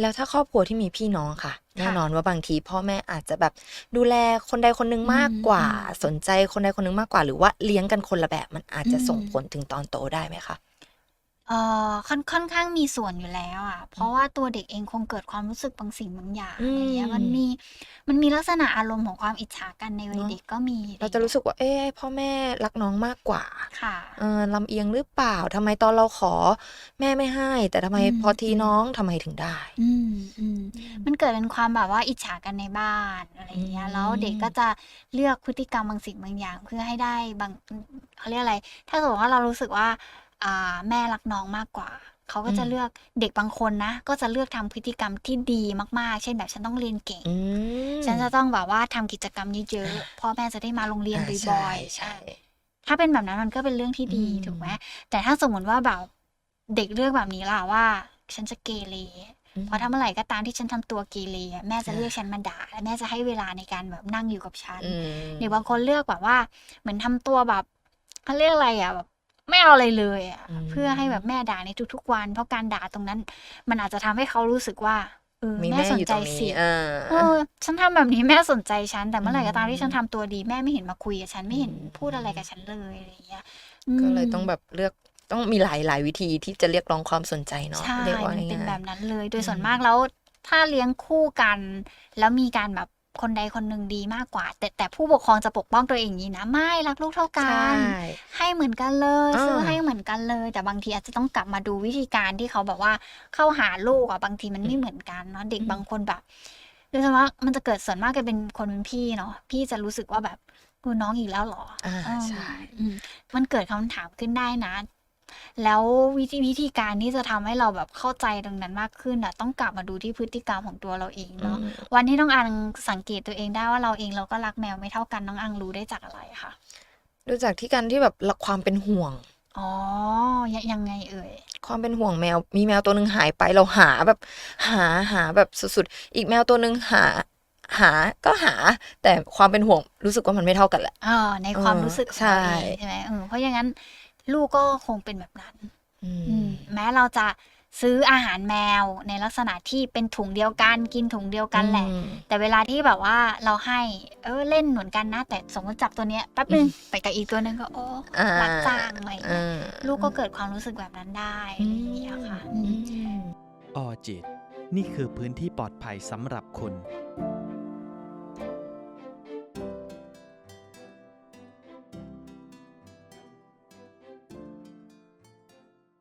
แล้วถ้าครอบครัวที่มีพี่น้องค่ะ แน่นอนว่าบางทีพ่อแม่อาจจะแบบดูแลคนใดคนหนึ่งมากกว่าอืมสนใจคนใดคนหนึ่งมากกว่า หรือว่าเลี้ยงกันคนละแบบมันอาจจะอืมส่งผลถึงตอนโตได้ไหมคะ เอ่อ ค่อน ค่อนข้างมีส่วนอยู่แล้วอะเพราะว่าตัวเด็กเองคงเกิดความรู้สึกบางสิ่งบางอย่าง อืมอะไรเงี้ย มันมี มันมีลักษณะอารมณ์ของความอิจฉากันในวัยเนอะเด็กก็มีเราจะรู้สึกว่า เอ๊ะ พ่อแม่รักน้องมากกว่า ค่ะ เออ ลำเอียงหรือเปล่า ทำไมตอนเราขอแม่ไม่ให้ แต่ทำไมอืมพอทีน้องทำไมถึงได้อืม อืม มันเกิดเป็นความแบบว่าอิจฉากันในบ้าน อะไรเงี้ยอืมแล้วเด็กก็จะเลือกพฤติกรรมบางสิ่งบางอย่าง เพื่อให้ได้บาง เขาเรียกอะไร ถ้าสมมติว่าเรารู้สึกว่า อ่าแม่รักน้องมากกว่า เขาก็จะเลือกเด็กบางคนนะ ก็จะเลือกทำพฤติกรรมที่ดีมากๆ เช่นแบบฉันต้องเรียนเก่ง อืมฉันจะต้องแบบว่าทำกิจกรรมเยอะๆพ่อแม่จะได้มาโรงเรียนอ่าบ่ใช่อยใช่ๆถ้าเป็นแบบนั้นมันก็เป็นเรื่องที่ดีอืม ถูกไหมแต่ถ้าสมมติว่าแบบเด็กเลือกแบบนี้ล่ะว่า ฉันจะเกเรเพราะถ้าเมื่อไหร่ก็ตามที่ฉันทำตัวเกเรอะแม่จะเรียกฉันมาด่าและแม่จะให้เวลาในการแบบนั่งอยู่กับฉันอืมหรือบางคนเลือกแบบว่า เหมือนทำตัวแบบเขาเรียกอะไรอะแบบ ไม่เอาอะไรเลยอะอืมเพื่อให้แบบแม่ด่าในทุกๆวัน เพราะการด่าตรงนั้น มันอาจจะทำให้เขารู้สึกว่าเออมีแม่แม่สอนยู่ใจตรงนี้สิเออเออ ฉันทำแบบนี้แม่สนใจฉัน แต่เมื่อไหร่ก็ตามอืมที่ฉันทำตัวดีแม่ไม่เห็นมาคุยกับฉันไม่เห็นอืมพูดอะไรกับฉันเลยอะไรอย่างเงี้ยก็เลยมต้องแบบเลือกต้องมีหลายหลายวิธีที่จะเรียกร้องความสนใจเนาะใช่เรียกว่ามันเป็นง่ายๆแบบนั้นเลย โดยอืมส่วนมากแล้วถ้าเลี้ยงคู่กัน แล้วมีการแบบ คนใดคนหนึ่งดีมากกว่า แต่แต่ผู้ปกครองจะปกป้องตัวเองอย่างนี้นะ ไม่รักลูกเท่ากัใช่นให้เหมือนกันเลยอ่า ซื้อให้เหมือนกันเลย แต่บางทีอาจจะต้องกลับมาดูวิธีการที่เขาแบบว่าเข้าหาลูกอะบางทีมันไม่เหมือนกันเนาะเด็กบางคนแบบโดยเฉพาะมันจะเกิดส่วนมากจะเป็นคนเป็นพี่เนาะพี่จะรู้สึกว่าแบบกูน้องอีกแล้วเหรออ่าอืมใช่ อืมมันเกิดคำถามขึ้นได้นะ แล้ววิธีวิธีการที่จะทำให้เราแบบเข้าใจตรงนั้นมากขึ้นอะต้องกลับมาดูที่พฤติกรรมของตัวเราเองเนาะอืมวันที่น้องอังสังเกตตัวเองได้ว่าเราเองเราก็รักแมวไม่เท่ากันน้องอังรู้ได้จากอะไรคะดูจากที่การที่แบบรักความเป็นห่วงอ๋อยังยังไงเอ่ย ความเป็นห่วงแมว มีแมวตัวหนึ่งหายไป เราหาแบบ หา หาแบบสุดๆ อีกแมวตัวหนึ่งหา หา ก็หา แต่ความเป็นห่วงรู้สึกว่ามันไม่เท่ากันแหละอ่าในความเออรู้สึกของใช่เราเองใช่ไหมเออเพราะอย่างนั้น ลูกก็คงเป็นแบบนั้นอืมอืมแม้เราจะซื้ออาหารแมวในลักษณะที่เป็นถุงเดียวกันกินถุงเดียวกันแหละอืมแต่เวลาที่แบบว่าเราให้เออเล่นเหมือนกันนะ แต่สมมติจับตัวเนี้ยแป๊บนึงไปกับอีกตัวนึงก็โอ้อ่ารักจังอะไรอย่างเอเงี้ยอลูกก็เกิดความรู้สึกแบบนั้นได้อะไรอย่างเงี้ยค่ะอือืมมออจิต นี่คือพื้นที่ปลอดภัยสำหรับคุณ